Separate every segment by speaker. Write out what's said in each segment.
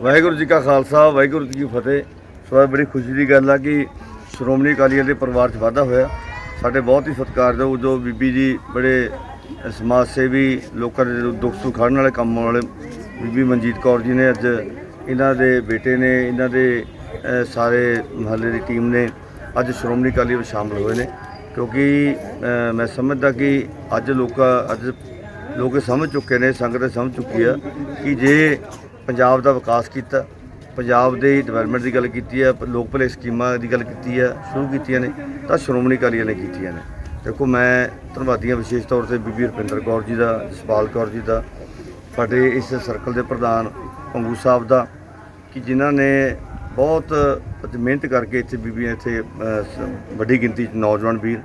Speaker 1: ਵਾਹਿਗੁਰੂ ਜੀ ਕਾ ਖਾਲਸਾ, ਵਾਹਿਗੁਰੂ ਜੀ ਕੀ ਫਤਿਹ। ਸੋ ਬੜੀ ਖੁਸ਼ੀ ਦੀ ਗੱਲ ਆ ਕਿ ਸ਼੍ਰੋਮਣੀ ਅਕਾਲੀ ਦਲ ਦੇ ਪਰਿਵਾਰ 'ਚ ਵਾਧਾ ਹੋਇਆ। ਸਾਡੇ ਬਹੁਤ ਹੀ ਸਤਿਕਾਰਯੋਗ ਜੋ ਬੀਬੀ ਜੀ ਬੜੇ ਸਮਾਜ ਸੇਵੀ, ਲੋਕਾਂ ਦੇ ਦੁੱਖ ਸੁੱਖ ਖੜਨ ਵਾਲੇ ਕੰਮ ਵਾਲੇ ਬੀਬੀ ਮਨਜੀਤ ਕੌਰ ਜੀ ਨੇ ਅੱਜ ਇਹਨਾਂ ਦੇ ਬੇਟੇ ਨੇ, ਇਹਨਾਂ ਦੇ ਸਾਰੇ ਮਹੱਲੇ ਦੀ ਟੀਮ ਨੇ ਅੱਜ ਸ਼੍ਰੋਮਣੀ ਅਕਾਲੀ ਵਿੱਚ ਸ਼ਾਮਲ ਹੋਏ ਨੇ। ਕਿਉਂਕਿ ਮੈਂ ਸਮਝਦਾ ਕਿ ਅੱਜ ਲੋਕਾਂ, ਅੱਜ ਲੋਕ ਸਮਝ ਚੁੱਕੇ ਨੇ, ਸੰਗਤ ਸਮਝ ਚੁੱਕੀ ਆ ਕਿ ਜੇ ਪੰਜਾਬ ਦਾ ਵਿਕਾਸ ਕੀਤਾ, ਪੰਜਾਬ ਦੇ ਡਿਵੈਲਪਮੈਂਟ ਦੀ ਗੱਲ ਕੀਤੀ ਹੈ, ਲੋਕ ਭਲੇ ਸਕੀਮਾਂ ਦੀ ਗੱਲ ਕੀਤੀ ਹੈ, ਸ਼ੁਰੂ ਕੀਤੀਆਂ ਨੇ, ਤਾਂ ਸ਼੍ਰੋਮਣੀ ਅਕਾਲੀ ਦਲ ਨੇ ਕੀਤੀਆਂ ਨੇ। ਦੇਖੋ, ਮੈਂ ਧੰਨਵਾਦੀ ਹਾਂ ਵਿਸ਼ੇਸ਼ ਤੌਰ ਤੇ ਬੀਬੀ ਰੁਪਿੰਦਰ ਕੌਰ ਜੀ ਦਾ, ਜਸਪਾਲ ਕੌਰ ਜੀ ਦਾ, ਸਾਡੇ ਇਸ ਸਰਕਲ ਦੇ ਪ੍ਰਧਾਨ ਪੰਗੂ ਸਾਹਿਬ ਦਾ, ਕਿ ਜਿਨ੍ਹਾਂ ਨੇ ਬਹੁਤ ਮਿਹਨਤ ਕਰਕੇ ਇੱਥੇ ਬੀਬੀਆਂ ਇੱਥੇ ਵੱਡੀ ਗਿਣਤੀ 'ਚ ਨੌਜਵਾਨ ਵੀਰ,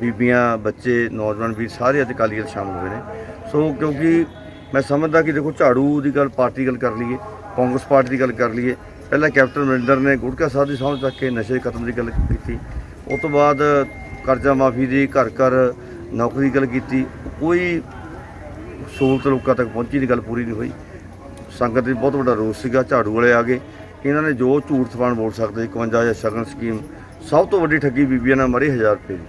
Speaker 1: ਬੀਬੀਆਂ, ਬੱਚੇ, ਨੌਜਵਾਨ ਵੀਰ ਸਾਰੇ ਅੱਜ ਅਕਾਲੀ ਦਲ ਸ਼ਾਮਲ ਹੋਏ ਨੇ। ਸੋ, ਕਿਉਂਕਿ ਮੈਂ ਸਮਝਦਾ ਕਿ ਦੇਖੋ ਝਾੜੂ ਦੀ ਗੱਲ, ਪਾਰਟੀ ਗੱਲ ਕਰ ਲਈਏ, ਕਾਂਗਰਸ ਪਾਰਟੀ ਦੀ ਗੱਲ ਕਰ ਲਈਏ। ਪਹਿਲਾਂ ਕੈਪਟਨ ਅਮਰਿੰਦਰ ਨੇ ਗੁਟਕਾ ਸਾਹਿਬ ਦੀ ਸਾਂਝ ਚੱਕ ਕੇ ਨਸ਼ੇ ਖਤਮ ਦੀ ਗੱਲ ਕੀਤੀ। ਉਸ ਤੋਂ ਬਾਅਦ ਕਰਜ਼ਾ ਮਾਫੀ ਦੀ, ਘਰ ਘਰ ਨੌਕਰੀ ਦੀ ਗੱਲ ਕੀਤੀ। ਕੋਈ ਸਹੂਲਤ ਲੋਕਾਂ ਤੱਕ ਪਹੁੰਚੀ ਦੀ ਗੱਲ ਪੂਰੀ ਨਹੀਂ ਹੋਈ। ਸੰਗਤ ਦੀ ਬਹੁਤ ਵੱਡਾ ਰੋਸ ਸੀਗਾ, ਝਾੜੂ ਵਾਲੇ ਆ ਗਏ ਇਹਨਾਂ ਨੇ ਜੋ ਝੂਠ ਸਪਾਣ ਬੋਲ ਸਕਦੇ 51 ਸ਼ਗਨ ਸਕੀਮ, ਸਭ ਤੋਂ ਵੱਡੀ ਠੱਗੀ ਬੀਬੀਆਂ ਨਾਲ ਮਰੀ 1000 ਰੁਪਏ ਦੀ।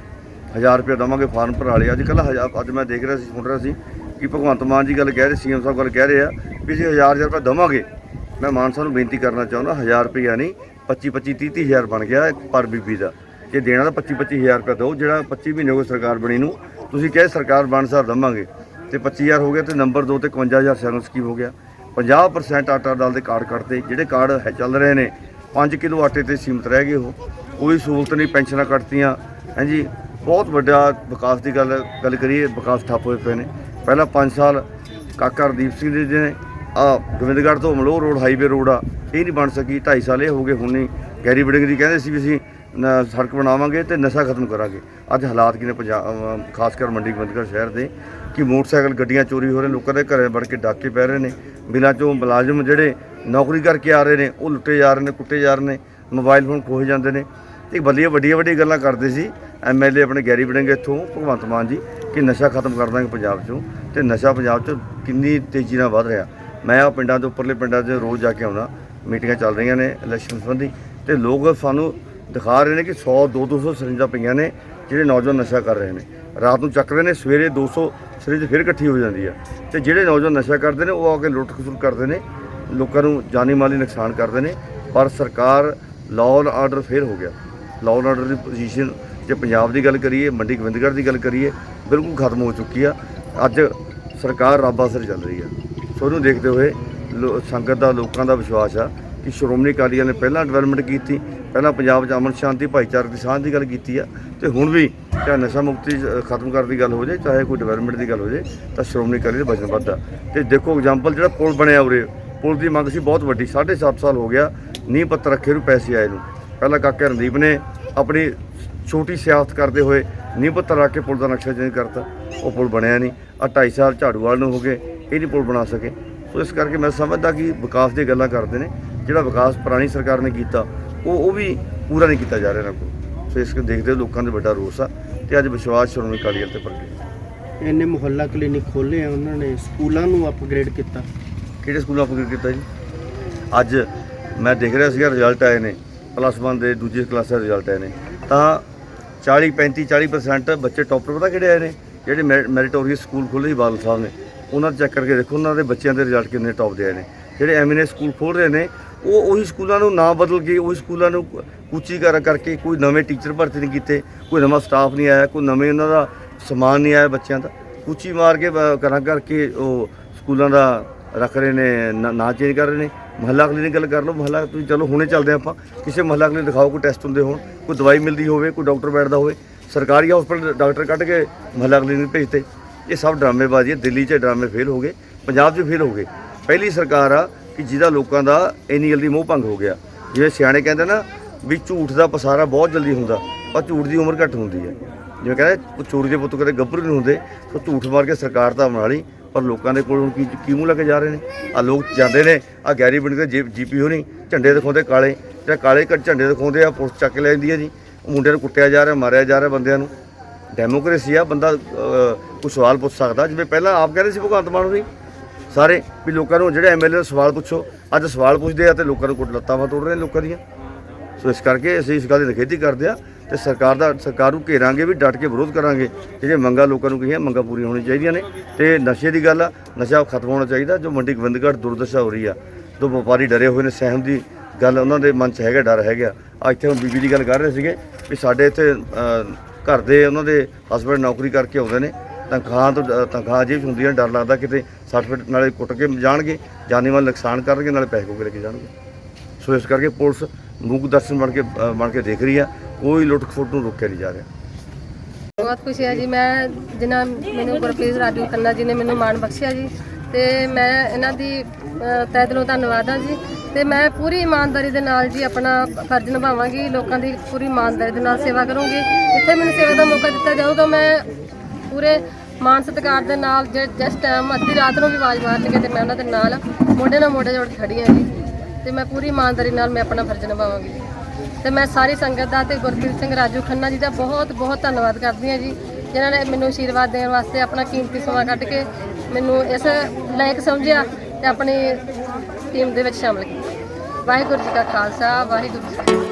Speaker 1: 1000 ਰੁਪਏ ਦਵਾਂਗੇ, ਫਾਰਮ ਭਰਾ ਲਿਆ ਅੱਜ ਕੱਲ੍ਹ ਹਜ਼ਾਰ, ਅੱਜ ਮੈਂ ਦੇਖ ਰਿਹਾ ਸੀ, ਸੁਣ ਰਿਹਾ ਸੀ ਕਿ ਭਗਵੰਤ ਮਾਨ ਜੀ ਗੱਲ ਕਹਿ ਰਹੇ, ਸੀਐਮ ਸਾਹਿਬ ਗੱਲ ਕਹਿ ਰਹੇ ਆ ਵੀ ਅਸੀਂ 1000 ਰੁਪਏ ਦਵਾਂਗੇ, ਮੈਂ ਮਾਨ ਸਾਹਿਬ ਨੂੰ ਬੇਨਤੀ ਕਰਨਾ ਚਾਹੁੰਦਾ 1000 ਰੁਪਇਆ ਨਹੀਂ 25 25 30 ਹਜ਼ਾਰ ਬਣ ਗਿਆ ਪਰ ਬੀਬੀ ਦਾ। ਜੇ ਦੇਣਾ ਤਾਂ 25 25 ਹਜ਼ਾਰ ਰੁਪਏ ਦਿਓ, ਜਿਹੜਾ 25 ਮਹੀਨੇ ਹੋ ਗਏ ਸਰਕਾਰ ਬਣੀ ਨੂੰ, ਤੁਸੀਂ ਕਹੇ ਸਰਕਾਰ ਬਣ ਸਾਰ ਦਵਾਂਗੇ। ਤੇ 25000 ਹੋ ਗਿਆ ਤੇ ਨੰਬਰ 2 ਤੇ 51000 ਸੈਵਨ ਸਕੀਮ ਹੋ ਗਿਆ। 50% ਆਟਾ ਦਾਲ ਦੇ ਕਾਰਡ ਕੱਟਦੇ ਜਿਹੜੇ ਕਾਰਡ ਹੈ ਚੱਲ ਰਹੇ ਨੇ 5 ਕਿਲੋ ਆਟੇ ਤੇ ਸੀਮਤ ਰਹਿ ਗਏ ਉਹ। ਕੋਈ ਸਹੂਲਤ ਨਹੀਂ, ਪੈਨਸ਼ਨਾਂ ਕੱਟਤੀਆਂ ਹਾਂਜੀ ਬਹੁਤ ਵੱਡਾ ਵਿਕਾਸ ਦੀ ਗੱਲ ਗੱਲ ਕਰੀਏ, ਵਿਕਾਸ ਠੱਪ ਹੋਏ ਪਏ ਨੇ। ਪਹਿਲਾਂ 5 ਸਾਲ ਕਾਕਾ ਰਦੀਪ ਸਿੰਘ ਜੀ ਨੇ, ਆ ਗੋਬਿੰਦਗੜ੍ਹ ਤੋਂ ਅਮਲੋਹ ਰੋਡ ਹਾਈਵੇ ਰੋਡ ਆ। ਇਹ ਨਹੀਂ ਬਣ ਸਕੀ 2.5 ਸਾਲ ਇਹ ਹੋ ਗਏ, ਹੁਣ ਨਹੀਂ। ਗੈਰੀ ਬਿਲਡਿੰਗ ਦੀ ਕਹਿੰਦੇ ਸੀ ਵੀ ਅਸੀਂ ਸੜਕ ਬਣਾਵਾਂਗੇ ਤੇ ਨਸ਼ਾ ਖਤਮ ਕਰਾਂਗੇ। ਅੱਜ ਹਾਲਾਤ ਕੀ ਨੇ ਪੰਜਾਬ ਖਾਸ ਕਰ ਮੰਡੀ ਗੋਬਿੰਦਗੜ੍ਹ ਸ਼ਹਿਰ ਦੇ, ਕਿ ਮੋਟਰਸਾਈਕਲ, ਗੱਡੀਆਂ ਚੋਰੀ ਹੋ ਰਹੇ, ਲੋਕਾਂ ਦੇ ਘਰੇ ਵੜ ਕੇ ਡਾਕੇ ਪੈ ਰਹੇ ਨੇ। ਬਿਨਾਂ ਚੋਂ ਮੁਲਾਜ਼ਮ ਜਿਹੜੇ ਨੌਕਰੀ ਕਰਕੇ ਆ ਰਹੇ ਨੇ, ਉਹ ਲੁੱਟੇ ਜਾ ਰਹੇ ਨੇ, ਕੁੱਟੇ ਜਾ ਰਹੇ ਨੇ। ਮੋਬਾਈਲ ਫੋਨ ਖੋਹੇ ਜਾਂਦੇ ਨੇ। ਤੇ ਵੱਡੀਆਂ ਵੱਡੀਆਂ ਵੱਡੀਆਂ ਗੱਲਾਂ ਕਰਦੇ ਸੀ ਐਮਐਲਏ ਆਪਣੇ ਗੈਰੀ ਬਿਲਡਿੰਗ ਇੱਥੋਂ, ਭਗਵੰਤ ਮਾਨ ਜੀ। ਕਿ ਨਸ਼ਾ ਖਤਮ ਕਰ ਦਾਂਗੇ ਪੰਜਾਬ 'ਚੋਂ ਤੇ ਨਸ਼ਾ ਪੰਜਾਬ 'ਚ ਕਿੰਨੀ ਤੇਜ਼ੀ ਨਾਲ ਵੱਧ ਰਿਹਾ। ਮੈਂ ਆ ਪਿੰਡਾਂ ਦੇ ਉੱਪਰਲੇ ਪਿੰਡਾਂ 'ਚ ਰੋਜ਼ ਜਾ ਕੇ ਆਉਣਾ ਮੀਟਿੰਗਾਂ ਚੱਲ ਰਹੀਆਂ ਨੇ ਇਲੈਕਸ਼ਨ ਸੰਬੰਧੀ ਤੇ ਲੋਕ ਸਾਨੂੰ ਦਿਖਾ ਰਹੇ ਨੇ ਕਿ 100 200 ਸਰਿੰਜਾਂ ਪਈਆਂ ਨੇ ਜਿਹੜੇ ਨੌਜਵਾਨ ਨਸ਼ਾ ਕਰ ਰਹੇ ਨੇ। ਰਾਤ ਨੂੰ ਚੱਕ ਰਹੇ ਨੇ, ਸਵੇਰੇ 200 ਸਰਿੰਜ ਫਿਰ ਇਕੱਠੀ ਹੋ ਜਾਂਦੀ ਆ। ਤੇ ਜਿਹੜੇ ਨੌਜਵਾਨ ਨਸ਼ਾ ਕਰਦੇ ਨੇ, ਉਹ ਆ ਕੇ ਲੁੱਟ ਖਸੁੱਟ ਕਰਦੇ ਨੇ, ਲੋਕਾਂ ਨੂੰ ਜਾਨੀ ਮਾਲੀ ਨੁਕਸਾਨ ਕਰਦੇ ਨੇ। ਪਰ ਸਰਕਾਰ ਲਾਅ ਐਂਡ ਆਰਡਰ ਫੇਰ ਹੋ ਗਿਆ। ਲਾਅ ਐਂਡ ਆਰਡਰ ਦੀ ਪੋਜੀਸ਼ਨ ਜੇ ਪੰਜਾਬ ਦੀ ਗੱਲ ਕਰੀਏ, ਮੰਡੀ ਗੋਬਿੰਦਗੜ੍ਹ ਦੀ ਗੱਲ ਕਰੀਏ, ਬਿਲਕੁਲ ਖਤਮ ਹੋ ਚੁੱਕੀ ਆ। ਅੱਜ ਸਰਕਾਰ ਰੱਬ ਅਸਰ ਚੱਲ ਰਹੀ ਆ। ਸੋ ਇਹਨੂੰ ਦੇਖਦੇ ਹੋਏ ਲੋ- ਸੰਗਤ ਦਾ, ਲੋਕਾਂ ਦਾ ਵਿਸ਼ਵਾਸ ਆ ਕਿ ਸ਼੍ਰੋਮਣੀ ਅਕਾਲੀ ਦਲ ਨੇ ਪਹਿਲਾਂ ਡਿਵੈਲਪਮੈਂਟ ਕੀਤੀ, ਪਹਿਲਾਂ ਪੰਜਾਬ 'ਚ ਅਮਨ ਸ਼ਾਂਤੀ, ਭਾਈਚਾਰਕ ਦੀ ਸਾਂਝ ਦੀ ਗੱਲ ਕੀਤੀ ਆ। ਤੇ ਹੁਣ ਵੀ ਚਾਹੇ ਨਸ਼ਾ ਮੁਕਤੀ ਖਤਮ ਕਰਨ ਦੀ ਗੱਲ ਹੋ ਜਾਏ ਚਾਹੇ ਕੋਈ ਡਿਵੈਲਪਮੈਂਟ ਦੀ ਗੱਲ ਹੋ ਜਾਏ ਤਾਂ ਸ਼੍ਰੋਮਣੀ ਅਕਾਲੀ ਦਲ ਵਚਨਬੱਧ ਆ। ਤੇ ਦੇਖੋ ਐਗਜ਼ਾਮਪਲ ਜਿਹੜਾ ਪੁਲ ਬਣਿਆ ਉਰੇ, ਪੁਲ ਦੀ ਮੰਗ ਸੀ ਬਹੁਤ ਵੱਡੀ 7.5 ਸਾਲ ਹੋ ਗਿਆ, ਨੀਂਹ ਪੱਤਰ ਰੱਖੇ ਨੂੰ ਪੈਸੇ ਆਏ ਨੂੰ। ਪਹਿਲਾਂ ਕਾਕੇ ਰਣਦੀਪ ਨੇ ਆਪਣੀ ਛੋਟੀ ਸਿਆਸਤ ਕਰਦੇ ਹੋਏ ਨੀਂਹ ਪੱਤਰ ਰੱਖ ਕੇ ਪੁਲ ਦਾ ਨਕਸ਼ਾ ਚੇਂਜ ਕਰਤਾ। ਉਹ ਪੁਲ ਬਣਿਆ ਨਹੀਂ। ਆ 2.5 ਸਾਲ ਝਾੜੂ ਵਾਲ ਨੂੰ ਹੋ ਗਏ ਇਹ ਨਹੀਂ ਪੁਲ ਬਣਾ ਸਕੇ। ਸੋ ਇਸ ਕਰਕੇ ਮੈਂ ਸਮਝਦਾ ਕਿ ਵਿਕਾਸ ਦੀ ਗੱਲਾਂ ਕਰਦੇ ਨੇ। ਜਿਹੜਾ ਵਿਕਾਸ ਪੁਰਾਣੀ ਸਰਕਾਰ ਨੇ ਕੀਤਾ ਉਹ ਉਹ ਵੀ ਪੂਰਾ ਨਹੀਂ ਕੀਤਾ ਜਾ ਰਿਹਾ ਇਹਨਾਂ ਕੋਲ। ਸੋ ਇਸ ਕਰਕੇ ਦੇਖਦੇ ਲੋਕਾਂ ਦੇ ਵੱਡਾ ਰੋਸ ਆ ਤੇ ਅੱਜ ਵਿਸ਼ਵਾਸ ਸ਼੍ਰੋਮਣੀ ਅਕਾਲੀ ਦਲ ਤੇ ਪ੍ਰਗਟ
Speaker 2: ਇਹਨੇ ਮੁਹੱਲਾ ਕਲੀਨਿਕ ਖੋਲ੍ਹੇ ਆ ਉਹਨਾਂ ਨੇ ਸਕੂਲਾਂ ਨੂੰ ਅਪਗ੍ਰੇਡ ਕੀਤਾ।
Speaker 1: ਕਿਹੜੇ ਸਕੂਲ ਅਪਗ੍ਰੇਡ ਕੀਤਾ ਜੀ? ਅੱਜ ਮੈਂ ਦੇਖ ਰਿਹਾ ਸੀਗਾ ਰਿਜ਼ਲਟ ਆਏ ਨੇ। ਪਲੱਸ 1 ਦੇ ਦੂਜੀ ਕਲਾਸ ਦੇ ਰਿਜ਼ਲਟ ਆਏ ਨੇ। ਤਾਂ 40 35 40% ਬੱਚੇ ਟੌਪਰ ਪਤਾ ਕਿਹੜੇ ਆਏ ਨੇ? ਜਿਹੜੇ ਮੈਰਿਟੋਰੀਅਸ ਸਕੂਲ ਖੋਲ੍ਹੇ ਸੀ ਬਾਦਲ ਸਾਹਿਬ ਨੇ। ਉਹਨਾਂ ਦਾ ਚੈੱਕ ਕਰਕੇ ਦੇਖੋ, ਉਹਨਾਂ ਦੇ ਬੱਚਿਆਂ ਦੇ ਰਿਜ਼ਲਟ ਕਿੰਨੇ ਟੌਪ ਦੇ ਆਏ ਨੇ। ਜਿਹੜੇ ਐਮਐਨਏ ਸਕੂਲ ਖੋਲ ਰਹੇ ਨੇ, ਉਹ ਉਹੀ ਸਕੂਲਾਂ ਨੂੰ ਨਾ ਬਦਲ ਕੇ, ਉਹੀ ਸਕੂਲਾਂ ਨੂੰ ਕੁਚੀ ਕਰ ਕਰਕੇ ਕੋਈ ਨਵੇਂ ਟੀਚਰ ਭਰਤੀ ਨਹੀਂ ਕੀਤੇ, ਕੋਈ ਨਵਾਂ ਸਟਾਫ ਨਹੀਂ ਆਇਆ, ਕੋਈ ਨਵੇਂ ਉਹਨਾਂ ਦਾ ਸਮਾਨ ਨਹੀਂ ਆਇਆ ਬੱਚਿਆਂ ਦਾ। ਕੁਚੀ ਮਾਰ ਕੇ ਕਰਾਂ ਕਰਕੇ ਉਹ ਸਕੂਲਾਂ ਦਾ ਰੱਖ ਰਹੇ ਨੇ, ਨਾ ਚੇਂਜ ਕਰ ਰਹੇ ਨੇ। ਮਹੱਲਾ ਕਲੀਨਿਕ ਗੱਲ ਕਰ ਲਓ, ਮਹੱਲਾ ਤੁਸੀਂ ਚਲੋ, ਹੁਣੇ ਚੱਲਦੇ ਹਾਂ ਆਪਾਂ। ਕਿਸੇ ਮਹੱਲਾ ਕਲੀਨਿਕ ਦਿਖਾਓ, ਕੋਈ ਟੈਸਟ ਹੁੰਦੇ ਹੋਣ, ਕੋਈ ਦਵਾਈ ਮਿਲਦੀ ਹੋਵੇ, ਕੋਈ ਡਾਕਟਰ ਬੈਠਦਾ ਹੋਵੇ। ਸਰਕਾਰੀ ਹਸਪਤਾਲ ਡਾਕਟਰ ਕੱਢ ਕੇ ਮਹੱਲਾ ਕਲੀਨਿਕ ਭੇਜਤੇ। ਇਹ ਸਭ ਡਰਾਮੇਬਾਜ਼ੀ ਹੈ, ਦਿੱਲੀ 'ਚ ਡਰਾਮੇ ਫੇਲ ਹੋ ਗਏ, ਪੰਜਾਬ 'ਚ ਫੇਲ ਹੋ ਗਏ। ਪਹਿਲੀ ਸਰਕਾਰ ਆ ਕਿ ਜਿਹਦਾ ਲੋਕਾਂ ਦਾ ਇੰਨੀ ਜਲਦੀ ਮੋਹ ਭੰਗ ਹੋ ਗਿਆ। ਜਿਵੇਂ ਸਿਆਣੇ ਕਹਿੰਦੇ ਨਾ ਵੀ ਝੂਠ ਦਾ ਪਸਾਰਾ ਬਹੁਤ ਜਲਦੀ ਹੁੰਦਾ, ਪਰ ਝੂਠ ਦੀ ਉਮਰ ਘੱਟ ਹੁੰਦੀ ਹੈ। ਜਿਵੇਂ ਕਹਿੰਦੇ ਚੋਰੀ ਦੇ ਪੁੱਤ ਕਦੇ ਗੱਭਰੂ ਨਹੀਂ ਹੁੰਦੇ ਸੋ ਝੂਠ ਮਾਰ ਕੇ ਸਰਕਾਰ ਤਾਂ ਬਣਾ ਲਈ। ਪਰ ਲੋਕਾਂ ਦੇ ਕੋਲ ਹੁਣ ਕੀ ਕੀ ਮੂੰਹ ਲੈ ਕੇ ਜਾ ਰਹੇ ਨੇ? ਆ ਲੋਕ ਜਾਂਦੇ ਨੇ ਆ ਗੈਰੀ ਪਿੰਡ ਦੇ ਜੀਪੀ ਹੋਣੀ ਝੰਡੇ ਦਿਖਾਉਂਦੇ ਕਾਲੇ। ਤੇ ਕਾਲੇ ਕ ਝੰਡੇ ਦਿਖਾਉਂਦੇ ਆ ਪੁਲਿਸ ਚੱਕ ਲੈ ਜਾਂਦੀ ਹੈ ਜੀ। ਮੁੰਡਿਆਂ ਨੂੰ ਕੁੱਟਿਆ ਜਾ ਰਿਹਾ ਮਾਰਿਆ ਜਾ ਰਿਹਾ ਬੰਦਿਆਂ ਨੂੰ। ਡੈਮੋਕ੍ਰੇਸੀ ਆ ਬੰਦਾ ਅਹ, ਕੋਈ ਸਵਾਲ ਪੁੱਛ ਸਕਦਾ। ਜਿਵੇਂ ਪਹਿਲਾਂ ਆਪ ਕਹਿੰਦੇ ਸੀ ਭਗਵੰਤ ਮਾਨ ਹੋਣੀ। ਸਾਰੇ ਵੀ ਲੋਕਾਂ ਨੂੰ ਜਿਹੜੇ ਐਮਐਲਏ ਨੂੰ ਸਵਾਲ ਪੁੱਛੋ। ਅੱਜ ਸਵਾਲ ਪੁੱਛਦੇ ਆ ਤੇ ਲੋਕਾਂ ਨੂੰ ਕੁੱਟ ਲੱਤਾਂ ਵਾ ਤੋੜ ਰਹੇ ਲੋਕਾਂ ਦੀਆਂ। ਸੋ ਇਸ ਕਰਕੇ ਅਸੀਂ ਇਸ ਗੱਲ ਦੀ ਨਿਖੇਧੀ ਕਰਦੇ ਆ। ਤੇ ਸਰਕਾਰ ਦਾ ਸਰਕਾਰ ਨੂੰ ਘੇਰਾਂਗੇ ਵੀ ਡਟ ਕੇ ਵਿਰੋਧ ਕਰਾਂਗੇ। ਜਿਹੜੀਆਂ ਮੰਗਾਂ ਲੋਕਾਂ ਨੂੰ ਕਹੀਆਂ, ਮੰਗਾਂ ਪੂਰੀਆਂ ਹੋਣੀਆਂ ਚਾਹੀਦੀਆਂ ਨੇ। ਤੇ ਨਸ਼ੇ ਦੀ ਗੱਲ ਆ, ਨਸ਼ਾ ਖਤਮ ਹੋਣਾ ਚਾਹੀਦਾ, ਜੋ ਮੰਡੀ ਗੋਬਿੰਦਗੜ੍ਹ ਦੁਰਦਸ਼ਾ ਹੋ ਰਹੀ ਆ। ਜੋ ਵਪਾਰੀ ਡਰੇ ਹੋਏ ਨੇ, ਸਹਿਮ ਦੀ ਗੱਲ ਉਹਨਾਂ ਦੇ ਮਨ 'ਚ ਹੈਗਾ, ਡਰ ਹੈਗਾ। ਆ ਇੱਥੇ ਹੁਣ ਬੀਬੀ ਦੀ ਗੱਲ ਕਰ ਰਹੇ ਸੀਗੇ ਵੀ ਸਾਡੇ ਇੱਥੇ ਘਰ ਦੇ ਉਹਨਾਂ ਦੇ ਹਸਬੰਡ ਨੌਕਰੀ ਕਰਕੇ ਆਉਂਦੇ ਨੇ। ਤਨਖਾਹ ਤੋਂ ਡ- ਤਨਖਾਹ ਜੇਬ 'ਚ ਹੁੰਦੀ ਹੈ ਡਰ ਲੱਗਦਾ ਕਿਤੇ 60 ਫਿਟ ਨਾਲੇ ਕੁੱਟ ਕੇ ਜਾਣਗੇ, ਜਾਨੀ ਮਾਲ ਨੁਕਸਾਨ ਕਰਨਗੇ, ਨਾਲੇ ਪੈਸੇ ਕੋ ਲੈ ਕੇ ਜਾਣਗੇ। ਸੋ ਇਸ ਕਰਕੇ ਪੁਲਿਸ ਮੂਕ ਦਰਸ਼ਨ ਬਣ ਕੇ ਬਣ ਕੇ ਦੇਖ ਰਹੀ ਆ। ਕੋਈ ਲੁੱਟ ਖਸੁੱਟ ਨੂੰ ਰੋਕਿਆ ਨਹੀਂ ਜਾ ਰਿਹਾ।
Speaker 3: ਬਹੁਤ ਖੁਸ਼ੀ ਹੈ ਜੀ ਮੈਂ ਜਿਨ੍ਹਾਂ ਮੈਨੂੰ ਗੁਰਪ੍ਰੀਤ ਰਾਜੂ ਖੰਨਾ ਜੀ ਨੇ ਮੈਨੂੰ ਮਾਣ ਬਖਸ਼ਿਆ ਜੀ ਤੇ ਮੈਂ ਇਹਨਾਂ ਦੀ ਅ, ਤਹਿ ਦਿਲੋਂ ਧੰਨਵਾਦ ਹਾਂ ਜੀ ਤੇ ਮੈਂ ਪੂਰੀ ਇਮਾਨਦਾਰੀ ਦੇ ਨਾਲ ਜੀ ਆਪਣਾ ਫਰਜ਼ ਨਿਭਾਵਾਂਗੀ ਲੋਕਾਂ ਦੀ ਪੂਰੀ ਇਮਾਨਦਾਰੀ ਦੇ ਨਾਲ ਸੇਵਾ ਕਰੂੰਗੀ ਜਿੱਥੇ ਮੈਨੂੰ ਸੇਵਾ ਦਾ ਮੌਕਾ ਦਿੱਤਾ ਜਾਊਗਾ ਮੈਂ ਪੂਰੇ ਮਾਨ ਸਤਿਕਾਰ ਦੇ ਨਾਲ ਜਿਸ ਟਾਈਮ ਅੱਧੀ ਰਾਤ ਨੂੰ ਵੀ ਆਵਾਜ਼ ਮਾਰਨਗੇ ਤੇ ਮੈਂ ਉਹਨਾਂ ਦੇ ਨਾਲ ਮੋਢੇ ਨਾਲ ਮੋਢੇ ਜੋੜ ਕੇ ਖੜੀ ਹਾਂ ਜੀ ਤੇ ਮੈਂ ਪੂਰੀ ਇਮਾਨਦਾਰੀ ਨਾਲ ਮੈਂ ਆਪਣਾ ਫਰਜ਼ ਨਿਭਾਵਾਂਗੀ। ਤੇ ਮੈਂ ਸਾਰੀ ਸੰਗਤ ਦਾ ਤੇ ਗੁਰਪ੍ਰੀਤ ਸਿੰਘ ਰਾਜੂ ਖੰਨਾ ਜੀ ਦਾ ਬਹੁਤ ਬਹੁਤ ਧੰਨਵਾਦ ਕਰਦੀ ਹਾਂ ਜੀ, ਜਿਨ੍ਹਾਂ ਨੇ ਮੈਨੂੰ ਆਸ਼ੀਰਵਾਦ ਦੇਣ ਵਾਸਤੇ ਆਪਣਾ ਕੀਮਤੀ ਸਮਾਂ ਕੱਢ ਕੇ ਮੈਨੂੰ ਇਸ ਲਾਇਕ ਸਮਝਿਆ ਤੇ ਆਪਣੀ ਟੀਮ ਦੇ ਵਿੱਚ ਸ਼ਾਮਲ ਕੀਤਾ। ਵਾਹਿਗੁਰੂ ਜੀ ਕਾ ਖਾਲਸਾ, ਵਾਹਿਗੁਰੂ ਜੀ